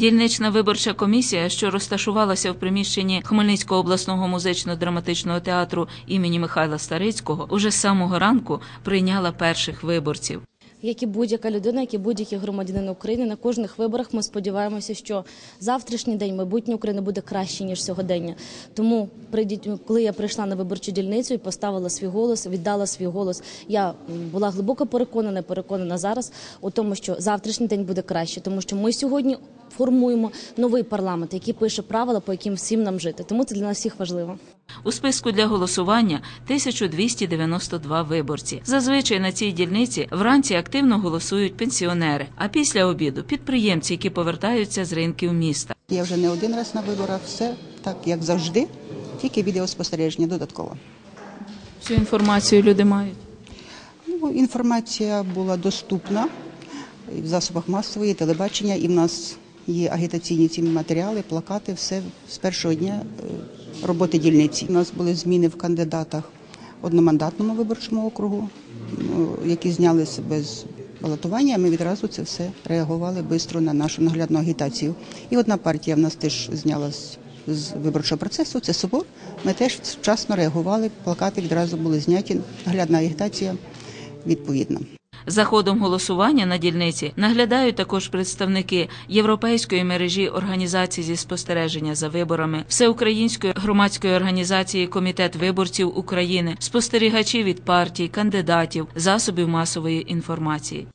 Дільнична виборча комісія, що розташувалася в приміщенні Хмельницького обласного музично-драматичного театру імені Михайла Старицького, уже самого ранку прийняла перших виборців. Як і будь-яка людина, як і будь-який громадянин України, на кожних виборах ми сподіваємося, що завтрашній день майбутнє України буде краще ніж сьогодення. Тому прийдіть, коли я прийшла на виборчу дільницю і поставила свій голос, віддала свій голос. Я була глибоко переконана, переконана зараз у тому, що завтрашній день буде краще, тому що ми сьогодні формуємо новий парламент, який пише правила, по яким всім нам жити. Тому це для нас всіх важливо. У списку для голосування 1292 виборці. Зазвичай на цій дільниці вранці активно голосують пенсіонери, а після обіду підприємці, які повертаються з ринків міста. Я вже не один раз на виборах, все так як завжди, тільки відеоспостереження додатково. Цю інформацію люди мають. Ну, інформація була доступна в засобах масової телебачення, і в нас є агітаційні ці матеріали, плакати, все з першого дня е, роботи дільниці. У нас були зміни в кандидатах в одномандатному виборчому округу, ну, які зняли себе з балотування. Ми відразу це все реагували швидко на нашу наглядну агітацію. І одна партія в нас теж знялась з виборчого процесу. Це собор. Ми теж вчасно реагували. Плакати відразу були зняті. Наглядна агітація відповідна. За ходом голосування на дільниці наглядають також представники Європейської мережі організацій зі спостереження за виборами, Всеукраїнської громадської організації Комітет виборців України, спостерігачі від партій, кандидатів, засобів масової інформації.